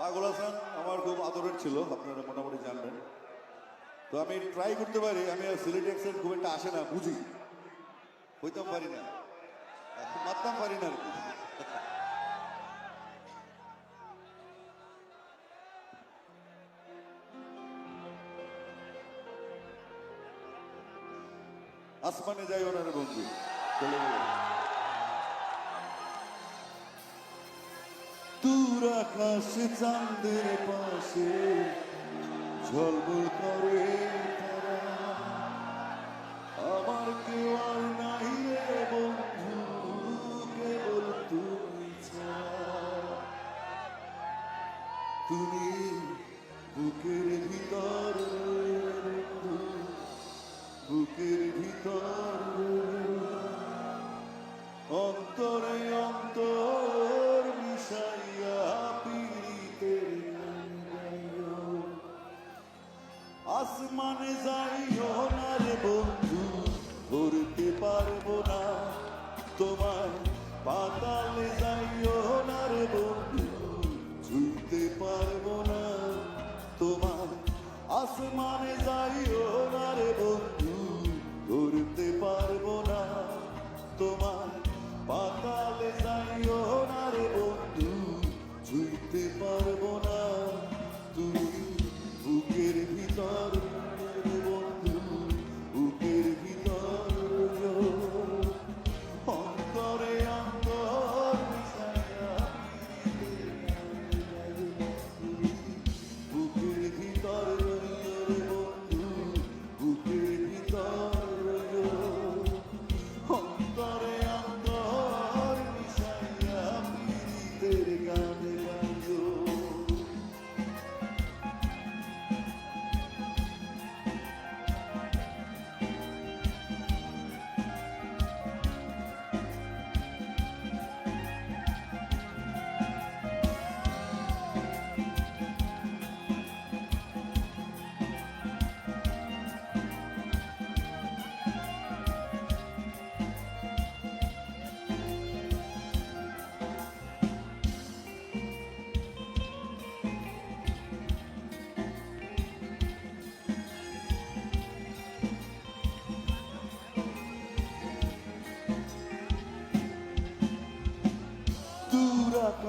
পাগল হাসান আমার খুব আদরের ছিল, আপনারা মোটামুটি জানবেন। তো আমি ট্রাই করতে পারি, আমি সিলেট খুব একটা আসে না, বুঝি। হইতাম পারি না। মারতাম পারি না আর কি। আসমানে যাই ওনার বন্ধু। চলে গেল। দূর আকাশ চাঁদের পাশে ঝলমল করে আমার কেউ আর নাই রে বন্ধু, কেবল তুমি তুমি বুকের ভিতর বুকের ভিতর যাইও না বন্ধু ধরতে পারব না। তোমার পাতালে রে বন্ধু পারব না। তোমার আসমানে যাইও না বন্ধু ধরতে পারব না। তোমার পাতালে রে বন্ধু পারব না।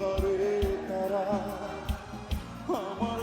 করে তারা আমার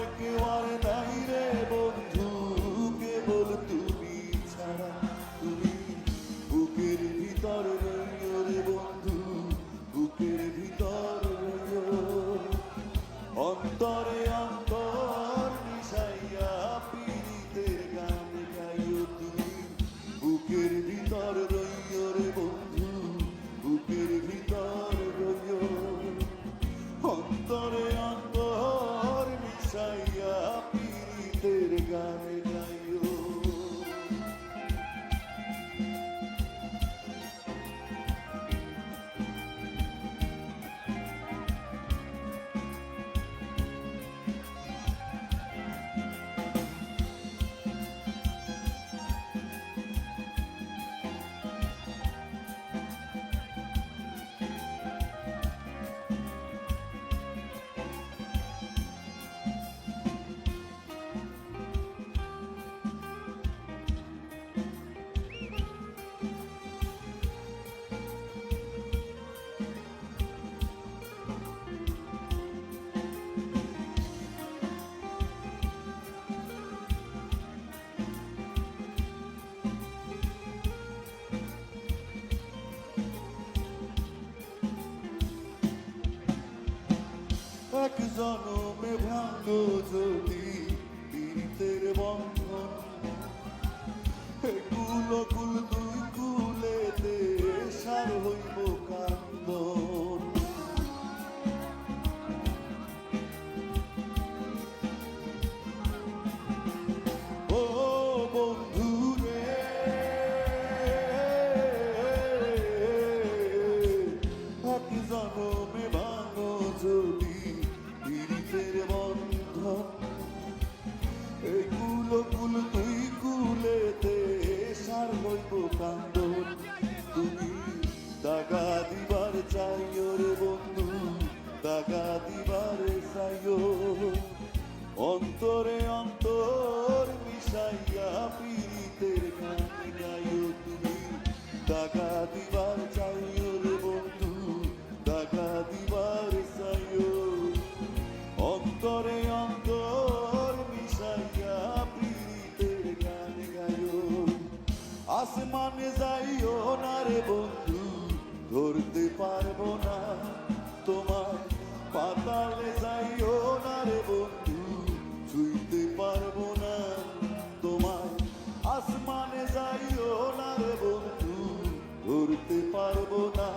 এক জনমে ভাঙ্গ যদি পীড়িতের বন্ধন। কুল কুল দুই কুলেতে সার হইব do, do আসমানে যাইও না রে বন্ধু, ধরতে পারব না। তোমার পাতালে যাইও না রে বন্ধু, ছুঁইতে পারব না। তোমার আসমানে যাইও না রে বন্ধু, ধরতে পারব না।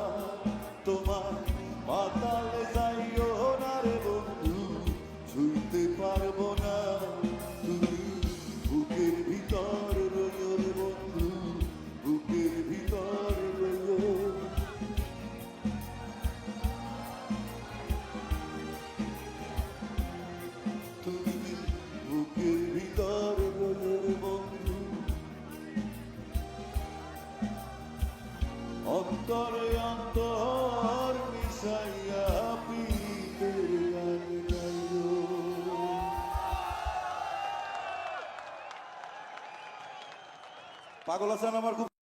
পাগল হাসান আমার খুব